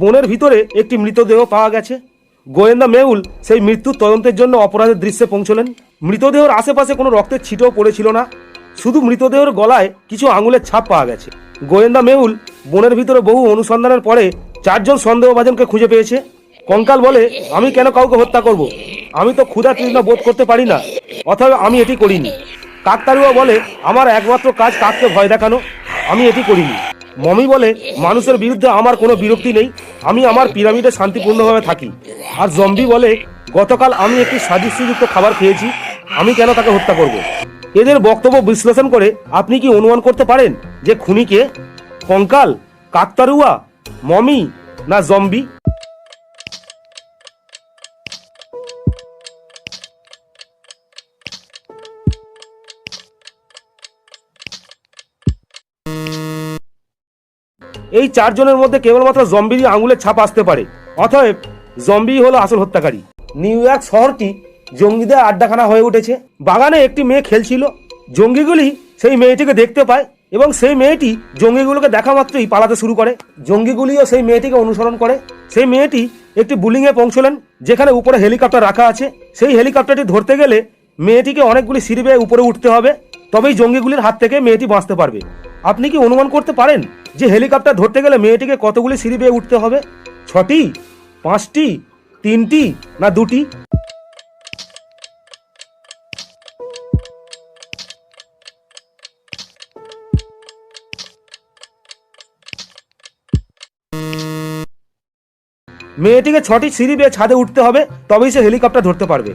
বনের ভিতরে একটি মৃতদেহ পাওয়া গেছে। গোয়েন্দা মেহুল সেই মৃত্যুর তদন্তের জন্য অপরাধের দৃশ্যে পৌঁছলেন। মৃতদেহের আশেপাশে কোনো রক্তের ছিটেও পড়েছিল না। শুধু মৃতদেহের গলায় কিছু আঙুলের ছাপ পাওয়া গেছে। গোয়েন্দা মেহুল বনের ভিতরে বহু অনুসন্ধানের পরে চারজন সন্দেহভাজনকে খুঁজে পেয়েছে। কঙ্কাল বলে, আমি কেন কাউকে হত্যা করব? আমি তো ক্ষুধা তৃষ্ণা বোধ করতে পারি না, অথবা আমি এটি করিনি। কাকতারুয়া বলে, আমার একমাত্র কাজ কাককে ভয় দেখানো, আমি এটি করিনি। মমি বলে, মানুষের বিরুদ্ধে আমার কোনো বিরক্তি নেই। আমি আমার পিরামিডে শান্তিপূর্ণভাবে থাকি। আর জম্বি বলে, গতকাল আমি একটি সাদৃশ্যযুক্ত খাবার খেয়েছি। আমি কেন তাকে হত্যা করব? এদের বক্তব্য বিশ্লেষণ করে, আপনি কি অনুমান করতে পারেন যে খুনিকে কঙ্কাল, কাকতারুয়া, মমি না জম্বি? এই চারজনের মধ্যে কেবলমাত্র জম্বিরই আঙুলের ছাপ আসতে পারে। অতএব জম্বি হলো আসল হত্যাকারী। নিউ ইয়র্ক শহরটি জঙ্গিদের আড্ডাখানা হয়ে উঠেছে। বাগানে একটি মেয়ে খেলছিল। জঙ্গিগুলি সেই মেয়েটিকে দেখতে পায় এবং সেই মেয়েটি জঙ্গিগুলোকে দেখা মাত্রই পালাতে শুরু করে। জঙ্গিগুলিও সেই মেয়েটিকে অনুসরণ করে। সেই মেয়েটি একটি বুলিংয়ে পৌঁছলেন, যেখানে উপরে হেলিকপ্টার রাখা আছে। সেই হেলিকপ্টারটি ধরতে গেলে মেয়েটিকে অনেকগুলি সিঁড়ি বেয়ে উপরে উঠতে হবে। তবেই জঙ্গিগুলির হাত থেকে মেয়েটি বাঁচতে পারবে। আপনি কি অনুমান করতে পারেন যে হেলিকপ্টার ধরতে গেলে মেয়েটিকে কতগুলি সিঁড়ি বেয়ে উঠতে হবে? ছটি? পাঁচটি? তিনটি? না দুটি? মেয়েটিকে ছটি সিঁড়ি বেয়ে ছাদে উঠতে হবে, তবেই সে হেলিকপ্টার ধরতে পারবে।